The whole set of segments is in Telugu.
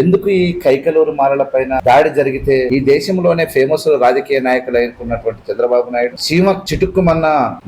ఎందుకు ఈ కైకలూరు మాలల పైన దాడి జరిగితే ఈ దేశంలోనే ఫేమస్ రాజకీయ నాయకులు అనుకున్నటువంటి చంద్రబాబు నాయుడు సీమ చిటుక్కుమన్న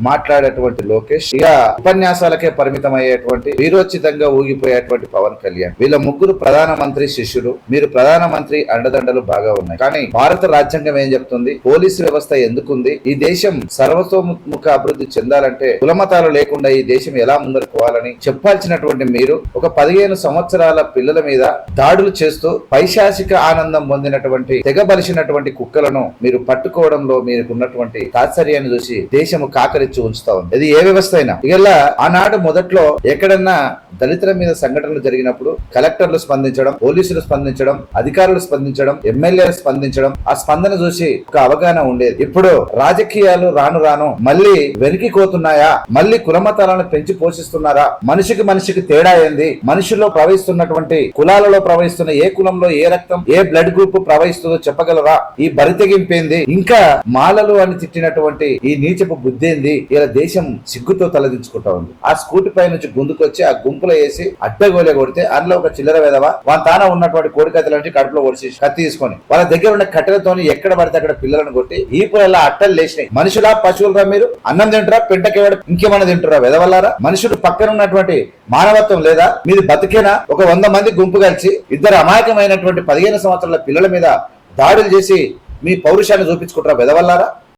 మాట్లాడేటువంటి లోకేష్ ఇక ఉపన్యాసాలకే పరిమితం అయ్యేటువంటి వీరోచితంగా ఊగిపోయేటువంటి పవన్ కళ్యాణ్. వీళ్ళ ముగ్గురు ప్రధానమంత్రి శిష్యులు. మీరు ప్రధానమంత్రి అండదండలు బాగా ఉన్నాయి. కానీ భారత రాజ్యాంగం ఏం చెప్తుంది? పోలీసు వ్యవస్థ ఎందుకుంది? ఈ దేశం సర్వతోముఖ అభివృద్ధి చెందాలంటే కులమతాలు లేకుండా ఈ దేశం ఎలా ముందరుకోవాలని చెప్పాల్సినటువంటి మీరు ఒక పదిహేను సంవత్సరాల పిల్లల మీద దాడులు చేస్తూ పైశాసిక ఆనందం పొందినటువంటి తెగబలిసినటువంటి కుక్కలను మీరు పట్టుకోవడంలో మీరుకున్నటువంటి తాత్సర్యాన్ని చూసి దేశము కాకరించి ఉంచుతా ఉంది. ఇది ఏ వ్యవస్థ అయినా. ఇలా ఆనాడు మొదట్లో ఎక్కడన్నా దళితుల మీద సంఘటనలు జరిగినప్పుడు కలెక్టర్లు స్పందించడం పోలీసులు స్పందించడం అధికారులు స్పందించడం ఎమ్మెల్యేలు స్పందించడం ఆ స్పందన చూసి ఒక అవగాహన ఉండేది. ఇప్పుడు రాజకీయాలు రాను రాను మళ్ళీ వెనికి కోతున్నాయా? మళ్ళీ కులమతాలను పెంచి పోషిస్తున్నారా? మనిషికి మనిషికి తేడా ఏంది? మనుషుల్లో ప్రవహిస్తున్నటువంటి కులాలలో ప్రవహిస్తున్న ఏ కులంలో ఏ రక్తం ఏ బ్లడ్ గ్రూప్ ప్రవహిస్తుందో చెప్పగలరా? ఈ బరితెగింపేంది ఇంకా మాలలు అని తిట్టినటువంటి ఈ నీచపు బుద్ధేంది ఇలా దేశం సిగ్గుతో తలదించుకుంటా ఉంది. ఆ స్కూటీ పై నుంచి గుందుకొచ్చి ఆ గుంపులో వేసి అడ్డగోలే కొడితే అందులో ఒక చిల్లర వేదవా వాళ్ళ తాన ఉన్నటువంటి కోడికత్తెల కడుపులో ఒడిసి కత్తి తీసుకొని వాళ్ళ దగ్గర ఉన్న కట్టెలతోని ఎక్కడ పడితే అక్కడ పిల్లలను కొట్టి ఈ పొలా అట్టలు లేచినాయి. మనుషులా పశువులరా మీరు? అన్నం తింటారా? పెంటకేవాడు ఇంకేమన్నా తింటారా? వెదవల్లారా మనుషులు పక్కన ఉన్నటువంటి మానవత్వం లేదా మీది బతికేనా? ఒక వంద మంది గుంపు కలిసి ఇద్దరు అమాయకమైనటువంటి పదిహేను సంవత్సరాల పిల్లల మీద దాడులు చేసి మీ పౌరుషాన్ని చూపించుకుంటారా? వెదవల్లారా